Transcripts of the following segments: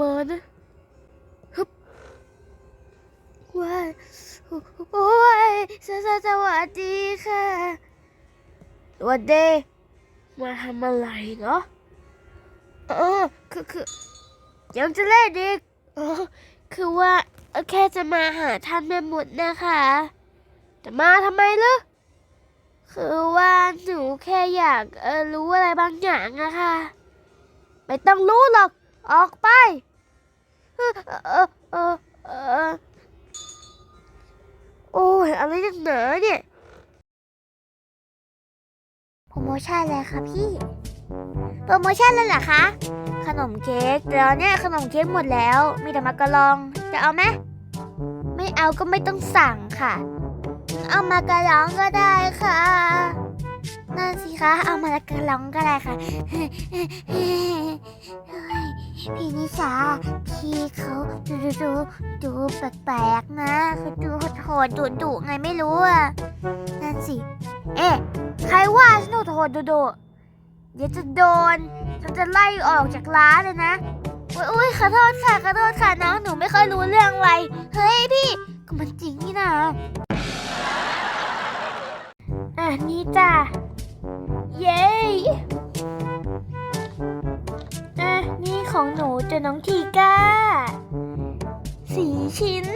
มานะฮึบว้ายโอ้ยสวสวัสดีค่ะสวัสดีมาทำอะไรเนาะเออคือคือยังจะเล่นอีกเออคือว่าแค่จะมาหาท่านแม่มดนะคะ จะมาทำไมล่ะคือว่าหนูแค่อยากเออรู้อะไรบางอย่างอะค่ะไม่ต้องรู้หรอก ออกไปเออเออเออเออโอ้ยอะไรนักหนาเนี่ยโปรโมชั่นเลยค่ะพี่ โปรโมชั่นเลยเหรอคะ ขนมเค้กเดี๋ยวเนี่ยขนมเค้กหมดแล้ว มีแต่มากระลอง จะเอาไหม ไม่เอาก็ไม่ต้องสั่งค่ะ เอามากระลองก็ได้ค่ะนั่นสิคะ เอามากระลองก็ได้ค่ะ พี่นิสาพี่เขาดูดูดูดูแปลกๆนะเขาดูโหดๆดุไงไม่รู้อะนั่นสิ เอ๊ะใครว่าฉันโหดๆดุเดี๋ยวจะโดนฉันจะไล่ออกจากร้านเลยนะโอยอุ้ยขอโทษค่ะขอโทษค่ะน้องหนูไม่ค่อยรู้เรื่องอะไรเฮ้ยพี่ก็มันจริงนี่นะอะนี่จ้ะเย้ ของหนูเจะน้องทีก้าสีชิ้น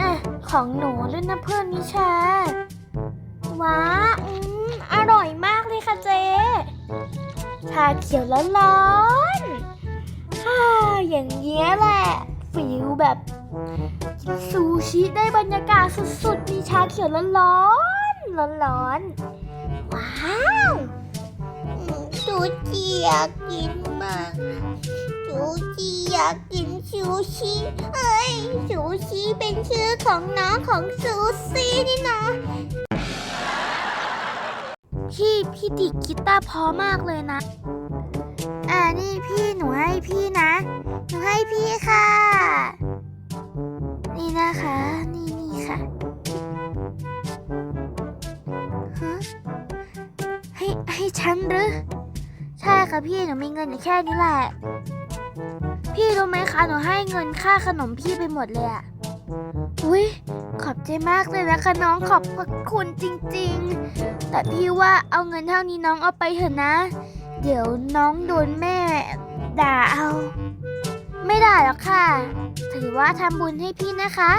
อะ ของหนูด้วยนะเพื่อนนิชา ว้าอืมอร่อยมากเลยค่ะเจ๊ชาเขียวร้อนๆฮ่าอย่างเงี้ยแหละฟิลแบบซูชิได้บรรยากาศสุดๆ มีชาเขียวร้อนๆ ร้อนๆ ว้าว จูจีอยากกินมากจูจีอยากกินซูชิเอ้ยซูชิเป็นชื่อของน้องของซูซี่นี่นะ พี่พี่ดิกกีตาร์พอมากเลยนะ อ่านี่พี่หนูให้พี่นะ หนูให้พี่ค่ะ นี่นะคะ นี่นี่ค่ะฮะให้ให้ฉันหรือ ค่ะพี่หนูมีเงินอยู่แค่นี้แหละ พี่รู้ไหมคะหนูให้เงินค่าขนมพี่ไปหมดเลยอะอุ้ยขอบใจมากเลยนะคะน้องขอบพระคุณจริงๆ แต่พี่ว่าเอาเงินเท่านี้น้องเอาไปเถอะนะ เดี๋ยวน้องโดนแม่ด่าเอา ไม่ด่าหรอกค่ะ ถือว่าทำบุญให้พี่นะคะ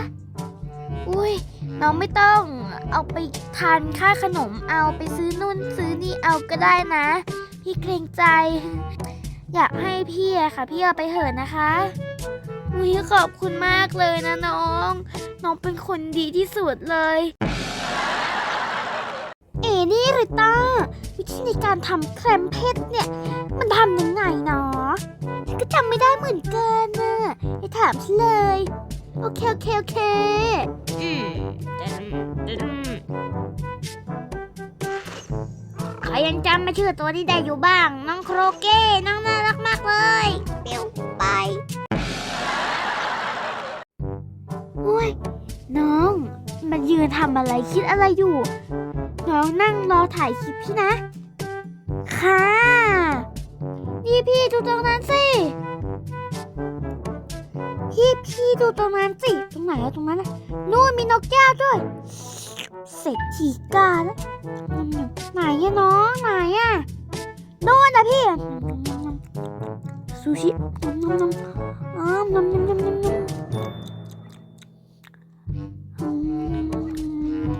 อุ้ย น้องไม่ต้องเอาไปทานค่าขนมเอาไปซื้อนู่นซื้อนี่เอาก็ได้นะ พี่เกรงใจ อยากให้พี่อะค่ะ พี่เอาไปเถอะนะคะอุ้ยขอบคุณมากเลยนะน้อง น้องเป็นคนดีที่สุดเลย เอนี่ริต้าวิธีในการทำแครมเพชรเนี่ย มันทำยังไงเนาะฉันก็จำไม่ได้เหมือนกันน่ะให้ถามฉันเลย โอเค โอเค โอเคอืมอืมใครยังจำมาชื่อตัวนี้ได้อยู่บ้าง น้องโครเก้ น้องน่ารักมากเลยเปี้ยวไปโอ้ยน้อง มันยืนทำอะไรคิดอะไรอยู่ น้องนั่งรอถ่ายคลิปพี่นะ ค่ะ นี่พี่ดูตรงนั้นสิ พี่ดูตรงนั้นสิตรงไหนอะตรงนั้นอะนู่นมีนกแก้วด้วย เศรษฐีกาแล้วไหนอะน้องไหนอะโน่นนะพี่ซูชิน้ำน้ำน้ำอ้ามน้ำน้ำน้ำน้ำน้ำอืม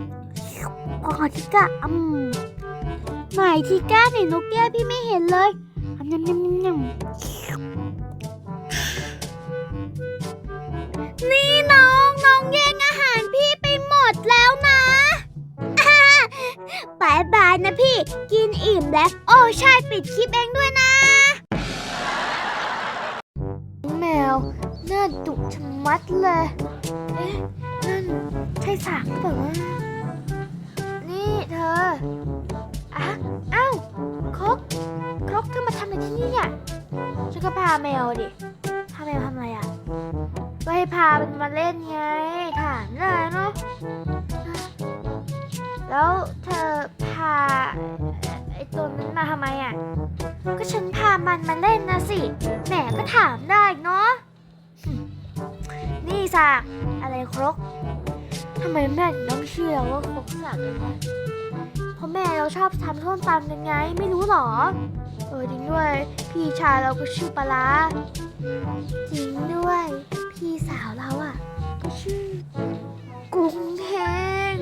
อ๋อทิก้าอืมไหนทิก้าไหนนกแก้วพี่ไม่เห็นเลยน้ำน้ำน้ำน้ำ นะพี่ กินอิ่มแล้ว โอ้ใช่ปิดคลิปเองด้วยนะ แมว น่าดุชะมัดเลย เอ๊ะ นั่น ใช่สางหรือเปล่าวะนี่เธออะเอ้าครกครกเธอมาทำอะไรที่นี่อะฉันก็พาแมวดิพาแมวทำอะไรอะก็ให้พามันมาเล่นไงถามเลยเนาะแล้ว ทำไมอะ ก็ฉันพามันมาเล่นนะสิ แหมก็ถามได้เนาะ นี่สากอะไรครกทำไมแม่ถึงต้องเชื่อว่าครกสากกันวะเพราะแม่เราชอบทำส้มตำกันไง ไม่รู้หรอ เออจริงด้วย พี่ชายเราก็ชื่อปลาร้าจริงด้วย พี่สาวเราอะ ก็ชื่อกุ้งแห้ง